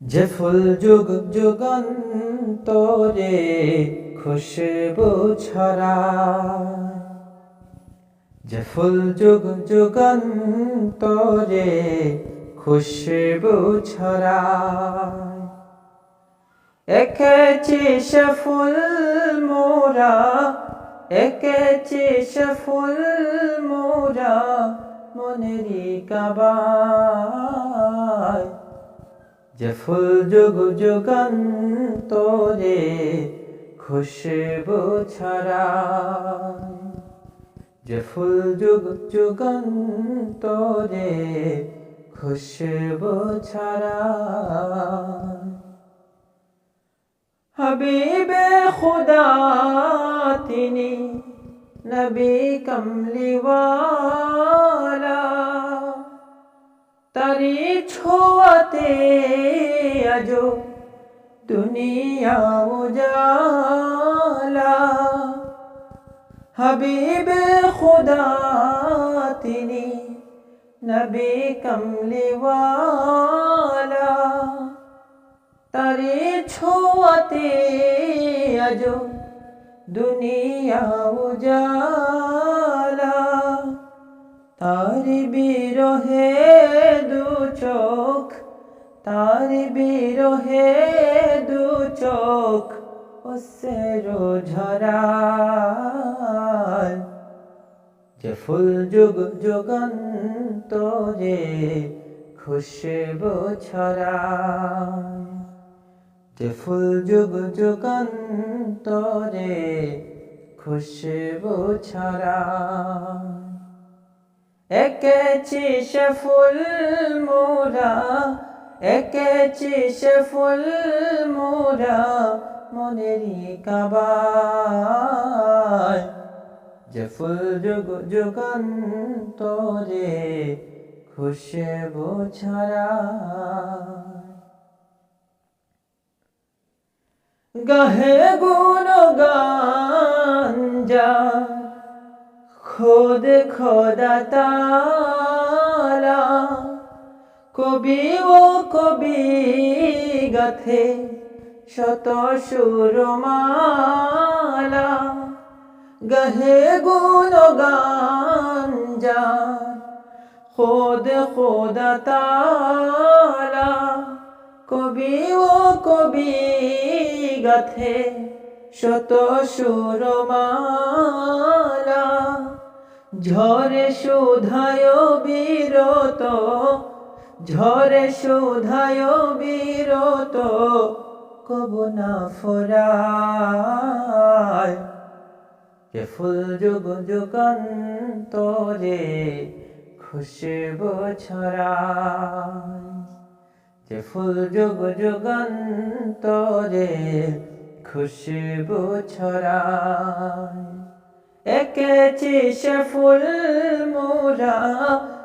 যে ফুল যুগ যুগান্তরে খুশবু ছড়ায়। যে ফুল যুগ যুগান্তরে খুশবু ছড়ায়। একেছি সে ফুল মোরা, একেছি সে ফুল মোরা মনেরই কাবায়। যে ফুল যুগ যুগান্তরে খুশবু ছড়ায়। যে ফুল যুগ যুগান্তরে খুশবু ছড়ায়। হাবিবে খুদা তিনি নবী কমলিওয়ালা। তারি ছোয়াতে আজো দুনিয়া উজালা। হাবিবে খুদা তিনি নবী কমলিওয়ালা। তারে ছোয়াতে আজো দুনিয়া উজালা। তার বিরহে দু চোখ তার বিরহে দু চোখ ওসের ঝরায় যে ফুল যুগ যুগান্তরে খুশবু ছড়ায়। যে ফুল যুগ যুগান্তরে খুশবু ছড়ায়। একেছি সে ফুল মোরা একেছি সে ফুল মোরা মনেরই কাবায়। যে ফুল যুগ যুগান্তরে খুশবু ছড়ায় গাহে গুণ গাঞ্জা খোদ খোদা তালা কবি ও কবি গাথে শত সুরমালা, গহে গুণ গাঞ্জা, খোদ খোদা তালা। কবি ও কবি গাথে শত সুরমালা, ঝরে সুধায় বিরত ঝরে সুধায় বিরত, কব না ফরায়। যে ফুল যুগ যুগান্তরে খুশবু ছড়ায়। যে ফুল যুগ যুগান্তরে খুশবু ছড়ায়। একেছি সে ফুল মোরা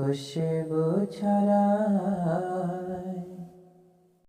খুশবু ছড়ায়